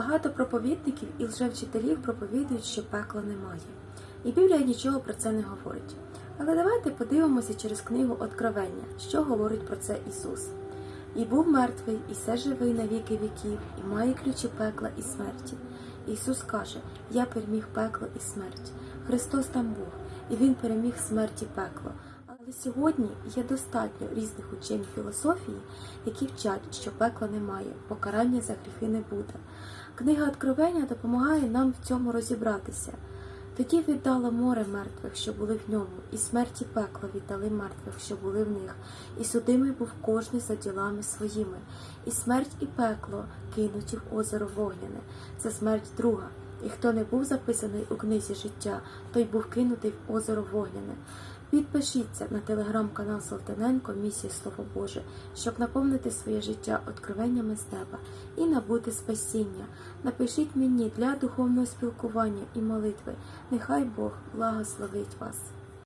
Багато проповідників і лжевчителів проповідують, що пекла немає. І Біблія нічого про це не говорить. Але давайте подивимося через книгу Откровення, що говорить про це Ісус. І був мертвий, і все живий на віки віків, і має ключі пекла і смерті. Ісус каже: Я переміг пекло і смерть. Христос там був, і Він переміг смерть і пекло. Але сьогодні є достатньо різних учень філософії, які вчать, що пекла немає, покарання за гріхи не буде. Книга Откровення допомагає нам в цьому розібратися. Тоді віддало море мертвих, що були в ньому, і смерть і пекло віддали мертвих, що були в них, і судимий був кожний за ділами своїми, і смерть і пекло кинуті в озеро вогняне. Це смерть друга. І хто не був записаний у книзі життя, той був кинутий в озеро вогняне. Підпишіться на телеграм-канал Салтаненко Місія Слово Боже, щоб наповнити своє життя откровеннями з неба і набути спасіння. Напишіть мені для духовного спілкування і молитви. Нехай Бог благословить вас.